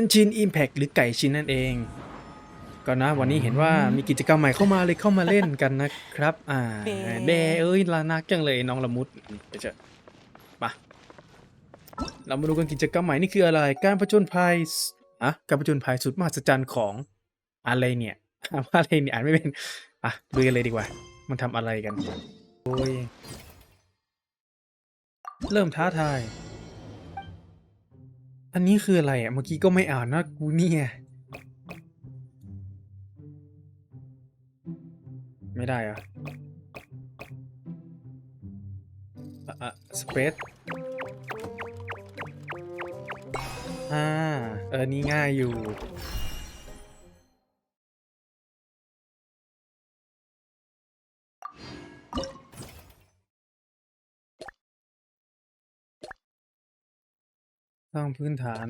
นชินอิมแพ t หรือไก่ชินนั่นเอง ก็นะวันนี้เห็นว่ามีกิจกรรมใหม่เข้ามาเลยเข้ามาเล่นกันนะครับ อ่าเบเอ้ยลานักจังเลยน้องละมุดเดี๋ยวจะไปะเรามาดูกันกิจกรรมใหม่นี่คืออะไร การผจญภัยสอะการผจญภัยสุดมหัศจรรย์ของอะไรเนี่ยอ่านว่าอะไรเนี่ยอ่านไม่เป็นอะดูกันเลยดีกว่า มันทำอะไรกันโอ้ยเริ่มท้าทาย อันนี้คืออะไรอะ เมื่อกี้ก็ไม่อ่านนะกูเนี่ยไม่ได้อะอะอะสเปซอ่า เออ นี่ง่ายอยู่ สร้างพื้นฐาน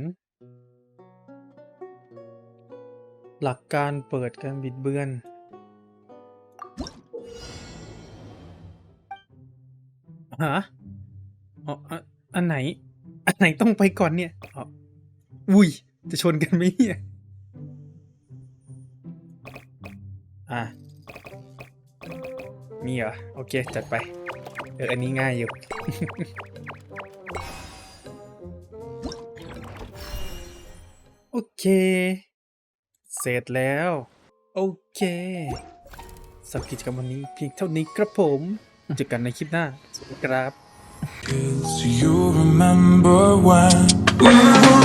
หลักการเปิดการบิดเบือน ฮะอ๋ออันไหน อันไหนต้องไปก่อนเนี่ยอ๋ออุ้ย จะชนกันไหมเนี่ย อะ มีเหรอ โอเค จัดไป เออ อันนี้ง่ายอยู่ โอเค เสร็จแล้ว โอเคสำหรับกิจกรรมวันนี้เพียงเท่านี้ครับผมเจอกันในคลิปหน้าสวัสดีครับ Do you remember when we